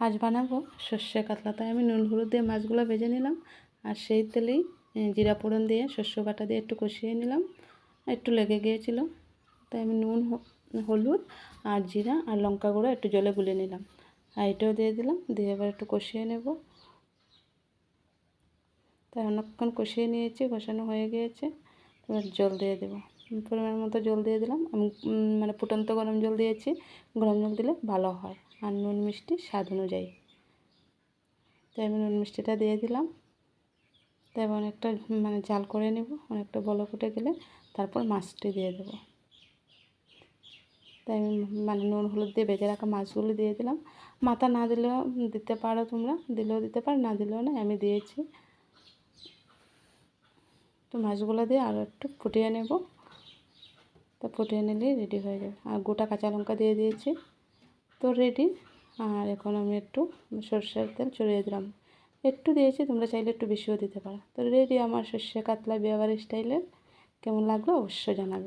আজ বানাবো সর্ষে কাতলা। তাই আমি নুন, হলুদ দিয়ে মাছগুলো ভেজে নিলাম। আর সেই তেলেই জিরা ফোড়ন দিয়ে শস্য বাটা দিয়ে একটু কষিয়ে নিলাম। একটু লেগে গিয়েছিল। তাই আমি নুন হলুদ আর জিরা আর লঙ্কা গুঁড়ো একটু জলে গুলে নিলাম। আর এটাও দিয়ে দিলাম। দিয়ে এবার একটু কষিয়ে নেব। তাই অনেকক্ষণ কষিয়ে নিয়েছি, কষানো হয়ে গিয়েছে। এবার জল দিয়ে দেবো। পরিমাণ মতো জল দিয়ে দিলাম। আমি মানে ফুটন্ত গরম জল দিয়েছি। গরম জল দিলে ভালো হয়। আর নুন মিষ্টি স্বাদ অনুযায়ী। তাই আমি নুন মিষ্টিটা দিয়ে দিলাম। তাই অনেকটা মানে জাল করে নেব। অনেকটা বলো ফুটে গেলে তারপর মাছটি দিয়ে দেবো। তাই আমি মানে নুন, হলুদ দিয়ে ভেজে রাখা মাছগুলো দিয়ে দিলাম। মাথা না দিলেও দিতে পারো তোমরা। দিলেও দিতে পারো, না দিলেও না আমি দিয়েছি। তো মাছগুলো দিয়ে আরও একটু ফুটিয়ে নেব। তা ফুটিয়ে নিলেই রেডি হয়ে যাবে। আর গোটা কাঁচা লঙ্কা দিয়ে দিয়েছি। তো রেডি আর এখন আমি একটু সর্ষের তেল ছড়িয়ে দিলাম। একটু দিয়েছি, তোমরা চাইলে একটু বেশিও দিতে পারো। তো রেডি আমার সর্ষে কাতলা বিয়েবাড়ির স্টাইলের কেমন লাগল অবশ্যই জানাবে।